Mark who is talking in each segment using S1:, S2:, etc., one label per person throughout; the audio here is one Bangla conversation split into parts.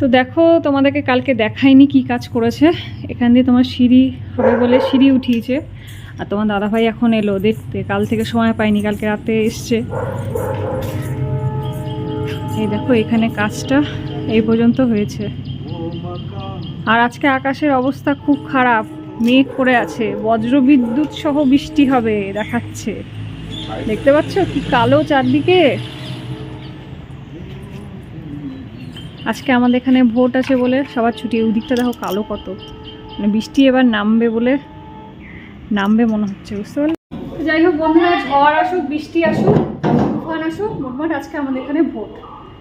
S1: তো দেখো, তোমাদেরকে কালকে দেখায়নি কি কাজ করেছে। এখান দিয়ে তোমার সিঁড়ি হবে বলে সিঁড়ি উঠিয়েছে। আর তোমার দাদাভাই এখন এলো। দেখতে, কাল থেকে সময় পাইনি, কালকে রাতে এসছে। এই দেখো, এখানে কাজটা এই পর্যন্ত হয়েছে। আর আজকে আকাশের অবস্থা খুব খারাপ। মেঘ করে আছে। বজ্রবিদ্যুৎ সহ বৃষ্টি হবে, দেখাচ্ছে। দেখতে পাচ্ছ কি কালো চারদিকে? আজকে আমাদের এখানে ভোট আছে বলে সবার ছুটি, ওদিকটা দেখো কালো কত। মানে বৃষ্টি এবার নামবে বলে নামবে মনে হচ্ছে, বুঝতে পারলে? যাই হোক বন্ধুরা, ঝড় আসুক, বৃষ্টি আসুক, তুফান আসুক মোটমাট আজকে আমাদের এখানে ভোট।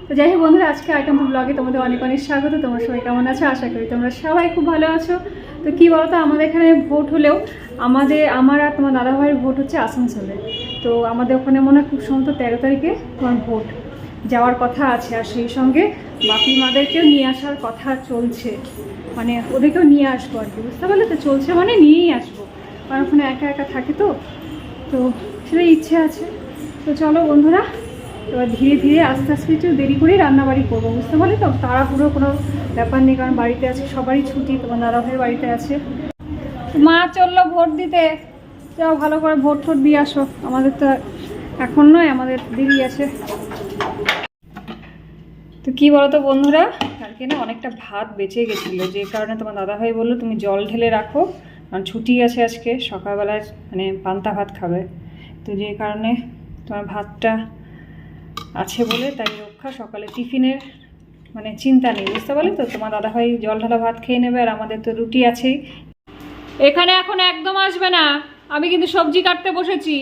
S1: তো যাই হোক বন্ধুরা, আজকে আইটেম ব্লগে তোমাদের অনেক অনেক স্বাগত। তোমরা সবাই কেমন আছো? আশা করি তোমরা সবাই খুব ভালো আছো। তো কী বলতো, আমাদের এখানে ভোট হলেও আমাদের, আমার আর তোমার দাদাভাইয়ের ভোট হচ্ছে আসানসোলে। তো আমাদের ওখানে মনে হয় খুব সম্ভবত তেরো তারিখে তোমার ভোট। যাওয়ার কথা আছে আর সেই সঙ্গে বাপি মাদেরকেও নিয়ে আসার কথা চলছে। মানে ওদেরকেও নিয়ে আসব আর কি, বুঝতে পারলে তো চলছে মানে নিয়েই আসব। কারণ ওখানে একা একা থাকে তো তো সেটাই ইচ্ছে আছে। তো চলো বন্ধুরা, এবার ধীরে ধীরে আস্তে আস্তে একটু দেরি করেই রান্নাবাড়ি করব, বুঝতে পারলে তো তাড়াহুড়ো কোনো ব্যাপার নেই, কারণ বাড়িতে আছে সবারই ছুটি, তোমার দাদা ভাইয়ের বাড়িতে আছে। মা চলল ভোট দিতে, যাও ভালো করে ভোট ঠোট দিয়ে আসো। আমাদের তো এখন নয়, আমাদের দেরি আছে। তো কী বলো তো বন্ধুরা? কালকে না অনেকটা ভাত বেঁচে গেছিল, যে কারণে তোমার দাদাভাই বলল তুমি জল ঢেলে রাখো, কারণ ছুটি আছে আজকে, সকালবেলায় মানে পান্তা ভাত খাবে। তো যে কারণে তোমার ভাতটা আছে বলে তাই রক্ষা সকালে টিফিনের মানে চিন্তা নেই, বুঝতে পারলে তো? তোমার দাদাভাই জল ঢালা ভাত খেয়ে নেবে আর আমাদের তো রুটি আছেই। এখানে এখন একদম আসবে না, আমি কিন্তু সবজি কাটতে বসেছি।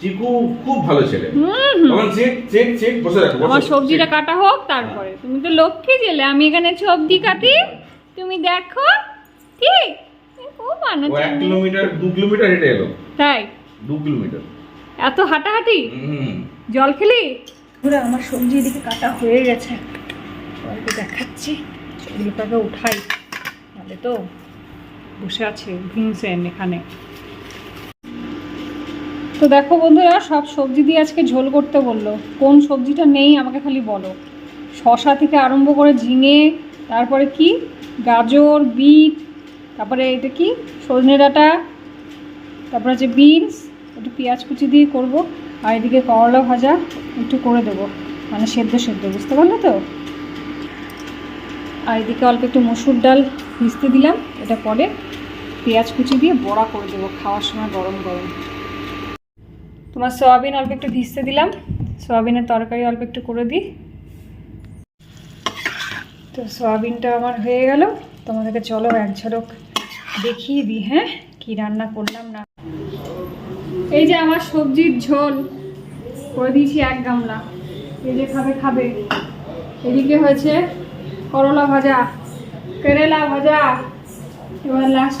S2: চিকু খুব ভালো ছেলে। তখন চেক চেক চেক বসে রাখো
S1: আমার সবজিটা কাটা হোক তারপরে। তুমি তো লক্ষ্মী জেলে আমি এখানে সবজি কাটি। তুমি দেখো ঠিক খুব আনন্দ
S2: এক কিলোমিটার দু কিলোমিটার হেঁটে এলো।
S1: তাই?
S2: দু কিলোমিটার।
S1: এত হাঁটাহাঁটি? জল খেলি? পুরো আমার সবজি এদিকে কাটা হয়ে গেছে। সবাইকে দেখাচ্ছি। সেগুলোটাকে উঠাই। তাহলে তো বসে আছে ভিনসেন এখানে। তো দেখো বন্ধুরা, সব সবজি দিয়ে আজকে ঝোল করতে বলল। কোন সবজিটা নেই আমাকে খালি বলো। শশা থেকে আরম্ভ করে ঝিঙে, তারপরে কি? গাজর, বিট, তারপরে এটা কি? সজনে ডাঁটা, তারপরে হচ্ছে বিনস, একটু পেঁয়াজ কুচি দিয়ে করব, আর এদিকে করলা ভাজা একটু করে দেবো। মানে সেদ্ধ সেদ্ধ, বুঝতে পারলে তো? আর এদিকে অল্প একটু মসুর ডাল ভিজতে দিলাম, এটা পরে পেঁয়াজ কুচি দিয়ে বড়া করে দেবো, খাওয়ার সময় গরম গরম। তোমার সয়াবিন অল্প একটু ভিজতে দিলাম। সয়াবিনের তরকারি অল্প একটু করে দিই। তো সয়াবিনটা আমার হয়ে গেল। তোমাদেরকে চলো এক ঝলক দেখিয়ে দিই হ্যাঁ? কি রান্না করলাম না। এই যে আমার সবজির ঝোল, করে দিয়েছি এক গামলা। এই যে খাবে খাবে। এদিকে হয়েছে করলা ভাজা, কেরেলা ভাজা। এবার লাস্ট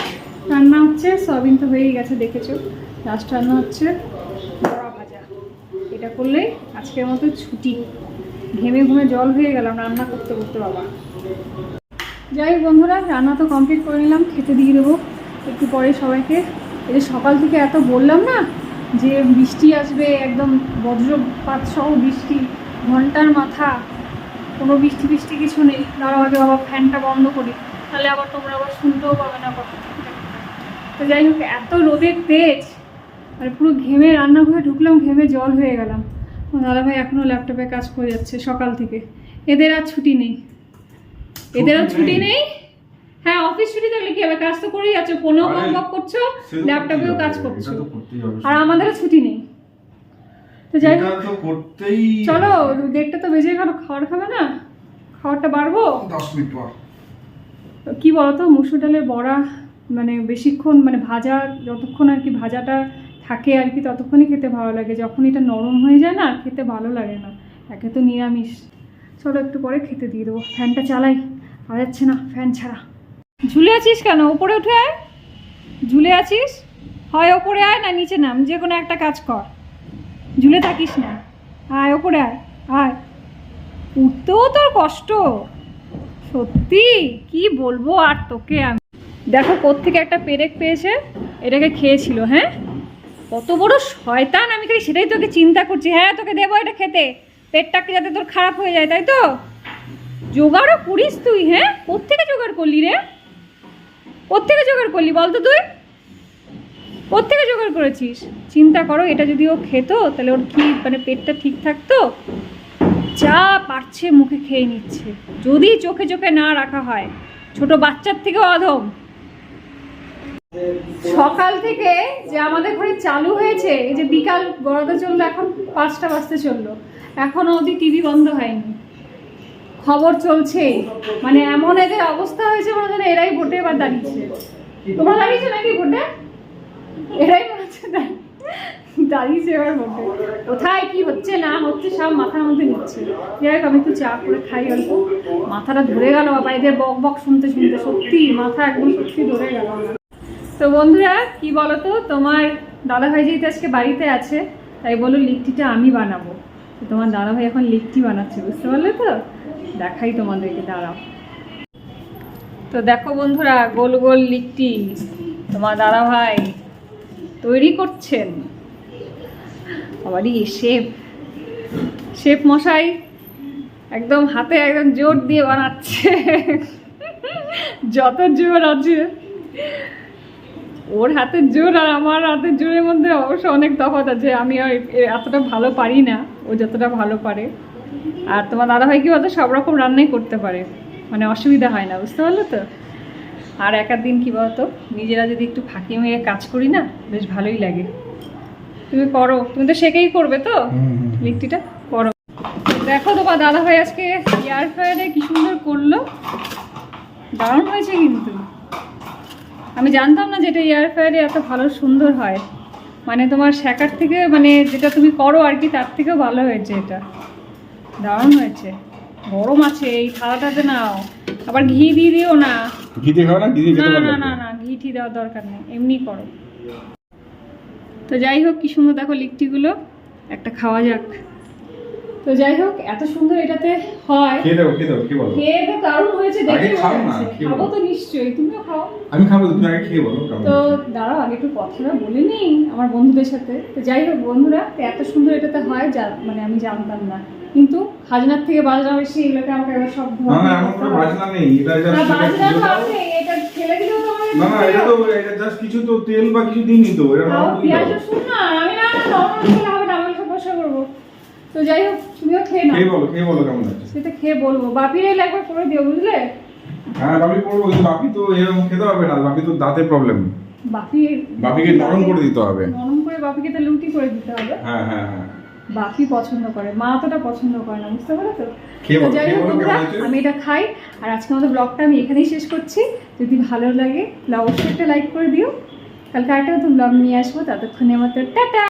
S1: রান্না হচ্ছে, সয়াবিন তো হয়েই গেছে, দেখেছ? লাস্ট রান্না হচ্ছে। এটা করলেই আজকের মতো ছুটি। ঘেমে ঘুমে জল হয়ে গেলাম রান্না করতে করতে বাবা। যাই হোক বন্ধুরা, রান্না তো কমপ্লিট করে নিলাম, খেতে দিয়ে দেবো। একটু পরে সবাইকে। এই যে সকাল থেকে এত বললাম না যে বৃষ্টি আসবে, একদম বজ্রপাত সহ বৃষ্টি, ঘণ্টার মাথা। কোনো বৃষ্টি বৃষ্টি কিছু নেই। দাঁড়াও আগে বাবা ফ্যানটা বন্ধ করি। তাহলে আবার তোমরা আবার শুনতেও পাবে না কথা। তো যাই হোক, এত রোদের তেজ। আর পুরো ঘেমে রান্নাঘরে ঢুকলাম ঘেমে জল হয়ে গেলাম। দাদাভাই এখনও ল্যাপটপে কাজ করে যাচ্ছে সকাল থেকে। এদের আর ছুটি নেই। এদের
S2: আর
S1: ছুটি
S2: নেই?
S1: হ্যাঁ অফিস ছুটি থাকলে কি হবে? কাজ তো করেই যাচ্ছ ফোনেও হোমওয়ার্ক করছ ল্যাপটপেও কাজ করছ। আর আমাদেরও ছুটি নেই। তো যাই হোক,
S2: করতেই
S1: চলো। দেড়টা তো বেজে গেল খাবার খাবে না? খাবারটা বাড়বো?
S2: দশ মিনিট পর।
S1: কি বলতো মুসুর ডালের বড়া মানে বেশিক্ষণ মানে ভাজা যতক্ষণ আর কি ভাজাটা থাকে আর কি, ততক্ষণই খেতে ভালো লাগে। যখন এটা নরম হয়ে যায় না খেতে ভালো লাগে না। একে তো নিরামিষ। চলো একটু পরে খেতে দিয়ে দেবো। ফ্যানটা চালাই। আর যাচ্ছে না, ফ্যান ছাড়া। ঝুলে আছিস কেন? ওপরে উঠে আয়। ঝুলে আছিস? হয় ওপরে আয় না নিচে নাম। যে কোনো একটা কাজ কর। ঝুলে থাকিস না। আয় ওপরে আয়। আয়। উঠতেও তোর কষ্ট। সত্যি? কি বলব আর তোকে আমি। দেখো, কোত্থেকে একটা পেরেক পেয়েছে। এটাকে খেয়েছিল হ্যাঁ? কত বড় শয়তান আমি খালি সেটাই তোকে চিন্তা করছি। হ্যাঁ তোকে দেবো এটা খেতে। পেটটা কি যাতে তোর খারাপ হয়ে যায়, তাই তো? জোগাড়ও করিস তুই হ্যাঁ? কোত্থেকে জোগাড় করলি রে? কোত্থেকে জোগাড় করলি বল তো তুই? কোত্থেকে জোগাড় করেছিস? চিন্তা করো, এটা যদি ও খেত, তাহলে ওর কি মানে পেটটা ঠিক থাকতো? যা পারছে মুখে খেয়ে নিচ্ছে। যদি চোখে চোখে না রাখা হয়। ছোট বাচ্চার থেকেও অধম সকাল থেকে যে আমাদের ঘরে চালু হয়েছে, এই যে বিকাল গড়াতে চলল, এখন পাঁচটা বাজতে চলল। এখনও অবধি টিভি বন্ধ হয়নি। খবর চলছে। মানে এমন এদের অবস্থা হয়েছে, মনে হয় এরাই ভোটে এবার দাঁড়িয়েছে। তোমরা দাঁড়িয়েছো নাকি ভোটে? এরাই মনে হচ্ছে দাঁড়িয়েছে এবার ভোটে। কোথায়, কি হচ্ছে, না হচ্ছে, সব মাথার মধ্যে নিচ্ছে। যাই হোক আমি একটু চা করে খাই অল্প। মাথাটা ধরে গেল, বাবা, এদের বক বক শুনতে শুনতে, সত্যি মাথা একদম সত্যি ধরে গেল আমার। তো বন্ধুরা, কি বলতো? তোমার দাদাভাই যেহেতু আজকে বাড়িতে আছে, তাই বলো লিট্টিটা আমি বানাবো। তো তোমার দাদাভাই এখন লিট্টি বানাচ্ছে, বুঝতে পারলে তো? দেখাই তোমাদেরকে, দাঁড়াও। তো দেখো বন্ধুরা, গোল গোল লিট্টি তোমার দাদাভাই তৈরি করছেন। আবারই শেফ। শেফ মশাই একদম হাতে একদম জোর দিয়ে বানাচ্ছে। যত জোর আছে। ওর হাতের জোর আর আমার হাতের জোরের মধ্যে অবশ্য অনেক তফাৎ আছে। আমি আর এতটা ভালো পারি না ও যতটা ভালো পারে। আর তোমার দাদাভাই কি বলতো সব রকম রান্নাই করতে পারে। মানে অসুবিধা হয় না বুঝতে পারল তো? আর একার দিন কি বলতো নিজেরা যদি একটু ফাঁকি মেরে কাজ করি না বেশ ভালোই লাগে। তুমি করো তুমি তো সেকেই করবে তো? লিট্টিটা করো। দেখো তোমার দাদাভাই আজকে এয়ার ফ্রায়ারে কি সুন্দর করল। দারুণ হয়েছে কিন্তু। আমি জানতাম না যেটা এয়ার ফ্রায়ারে এত ভালো সুন্দর হয়। মানে তোমার শেখার থেকে মানে যেটা তুমি করো আর কি তার থেকেও ভালো হয়েছে এটা। দারুণ হয়েছে। গরম আছে এই থালাটাতে নাও। আবার ঘি দিয়ে দিও না।
S2: ঘি দিয়ে খাও না? ঘি দিয়ে
S1: না না? না না ঘি টি দেওয়ার দরকার নেই এমনি করো। তো যাই হোক কি সুন্দর দেখো লিট্টিগুলো। একটা খাওয়া যাক। তো যাই হোক এত সুন্দর এটাতে হয়।
S2: খেয়ে দাও খেয়ে দাও কি বলো।
S1: খেয়ে তো দারুণ হয়েছে দেখে
S2: খাও না।
S1: খাব তো নিশ্চয়ই তুমিও খাও।
S2: আমি খাব তুমি আগে খেয়ে বলো
S1: তো দাঁড়াও আগে একটু কথাটা বলে নিই আমার বন্ধুদের সাথে। তো যাই হোক বন্ধুরা তো এত সুন্দর এটাতে হয় যা মানে আমি জানতাম না। কিন্তু খাজনার থেকে বাজনা বেশি এগুলোকে আমাকে এবার সব
S2: না না এমন কোনো বাজনা নেই এটা
S1: না,
S2: জাস্ট
S1: বাজনা তো আছে এটা ফেলে দিলেও তো
S2: না না এটা তো এটা জাস্ট কিছু তো তেল বা কিছু দিইনি তো এটা নরমাল
S1: পেঁয়াজ রসুন না আমি না নরমাল খেলে হবে না আমি সব বসে করব। তো যাই হোক খেয়ে নাও।
S2: খেয়ে বলো খেয়ে বলো কেমন আছে
S1: সেটা খেয়ে বলব। বাপির এলে একবার করে দিও বুঝলে?
S2: হ্যাঁ বাপি করব কিন্তু বাপি তো এরকম খেতে হবে না বাপি তো দাঁতের প্রবলেম
S1: বাপি
S2: বাপিকে নরম করে দিতে হবে।
S1: নরম করে বাপিকে তো লুটি করে দিতে হবে।
S2: হ্যাঁ হ্যাঁ হ্যাঁ।
S1: বাপি পছন্দ করে মা অতটা পছন্দ করে না বুঝতে পারো তো
S2: খেয়ে
S1: যাই হোক বন্ধুরা, আমি এটা খাই আর আজকে আমাদের ব্লগটা আমি এখানেই শেষ করছি। যদি ভালো লাগে তাহলে অবশ্যই একটা লাইক করে দিও। কালকে আরেকটা নতুন ব্লগ নিয়ে আসব ততক্ষণে আমার তো টাটা!